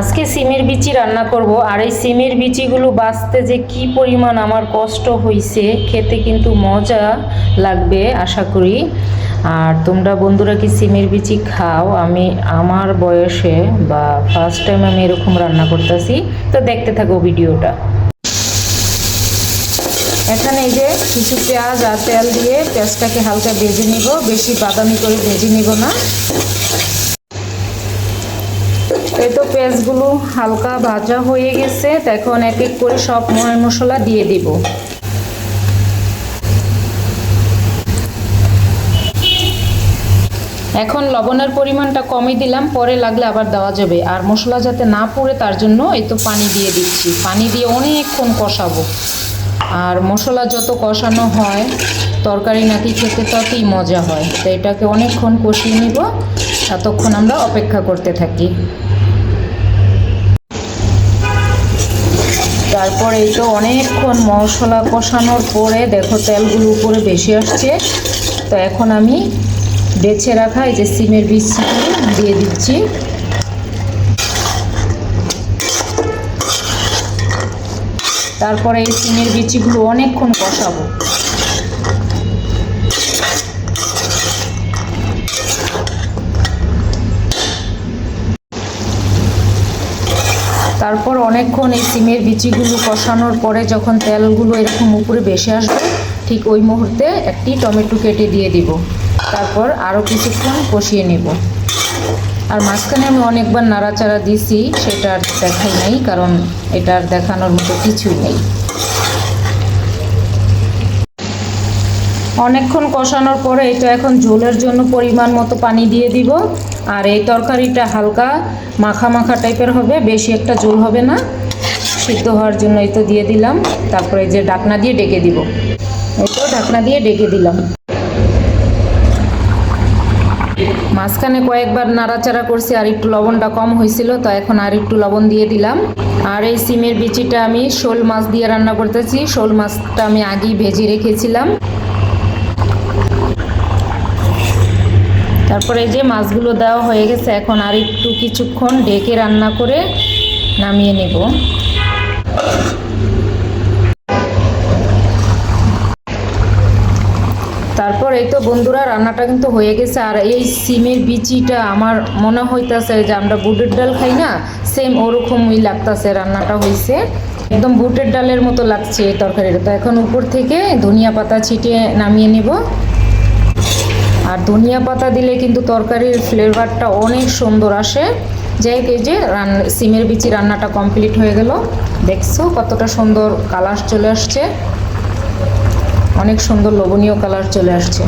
আজকে সিমের বিচি রান্না করব, আর এই সিমের বিচিগুলো বাঁচতে যে কি পরিমাণ আমার কষ্ট হয়েছে খেতে কিন্তু মজা লাগবে, আশা করি। আর তোমরা বন্ধুরা কি সিমের বিচি খাও? আমি, আমার বয়সে বা ফার্স্ট টাইম আমি এরকম রান্না করতেছি। তো দেখতে থাকো ভিডিওটা। এখানে এই যে কিছু পেঁয়াজ আর তেল দিয়ে পেঁয়াজটাকে হালকা ভেজে নিব, বেশি বাদামি করে ভেজে নিব না। এই তো পেঁয়াজগুলো হালকা ভাজা হয়ে গেছে। তো এখন এক এক করে সব ময় মশলা দিয়ে দিব। এখন লবণের পরিমাণটা কমই দিলাম, পরে লাগলে আবার দেওয়া যাবে। আর মশলা যাতে না পড়ে, তার জন্য এই তো পানি দিয়ে দিচ্ছি। পানি দিয়ে অনেকক্ষণ কষাবো। আর মশলা যত কষানো হয়, তরকারি নাকি খেতে ততই মজা হয়। তো এটাকে অনেকক্ষণ কষিয়ে নিব, ততক্ষণ আমরা অপেক্ষা করতে থাকি। তারপর এই তো অনেকক্ষণ মশলা কষানোর পরে দেখো তেলগুলো উপরে বেশি আসছে। তো এখন আমি বেছে রাখা এই যে সিমের বীজগুলো দিয়ে দিচ্ছি। তারপরে এই সিমের বিচিগুলো অনেকক্ষণ কষাবো। তারপর অনেকক্ষণ এই সিমের বিচিগুলো কষানোর পরে যখন তেলগুলো এরকম উপরে বেশি আসবে, ঠিক ওই মুহূর্তে একটি টমেটো কেটে দিয়ে দিব। তারপর আরও কিছুক্ষণ কষিয়ে নেব। আর মাঝখানে আমি অনেকবার নাড়াচাড়া দিছি, সেটা আর দেখাই নাই, কারণ এটা আর দেখানোর মতো কিছুই নেই। অনেকক্ষণ কষানোর পরে এটা এখন ঝোলের জন্য পরিমাণ মতো পানি দিয়ে দিব। আর এই তরকারিটা হালকা মাখা মাখা টাইপের হবে, বেশি একটা ঝোল হবে না। সিদ্ধ হওয়ার জন্য এই তো দিয়ে দিলাম। তারপরে যে ঢাকনা দিয়ে ডেকে দিব। এই তো ঢাকনা দিয়ে ডেকে দিলাম। মাঝখানে কয়েকবার নাড়াচাড়া করছি, আর একটু লবণটা কম হয়েছিল, তো এখন আর একটু লবণ দিয়ে দিলাম। আর এই সিমের বিচিটা আমি শোল মাছ দিয়ে রান্না করতেছি। শোল মাছটা আমি আগেই ভেজে রেখেছিলাম। তারপরে এই যে মাছগুলো দেওয়া হয়ে গেছে, এখন আর একটু কিছুক্ষণ ঢেকে রান্না করে নামিয়ে নেব। তারপর এই তো বন্ধুরা, রান্নাটা কিন্তু হয়ে গেছে। আর এই সিমের বিচিটা আমার মনে হইতাছে যে আমরা বুটের ডাল খাই না, সেম ওরকমই লাগতাছে রান্নাটা হয়েছে একদম বুটের ডালের মতো লাগছে এই তরকারিটা। তো এখন উপর থেকে ধনিয়া পাতা ছিটিয়ে নামিয়ে নেব। আর ধনিয়া পাতা দিলে কিন্তু তরকারির ফ্লেভারটা অনেক সুন্দর আসে। যাই হোক, এই যে রান, সিমের বিচি রান্নাটা কমপ্লিট হয়ে গেল। দেখছ কতটা সুন্দর কালার চলে আসছে। অনেক সুন্দর লোভনীয় কালার চলে আসছে।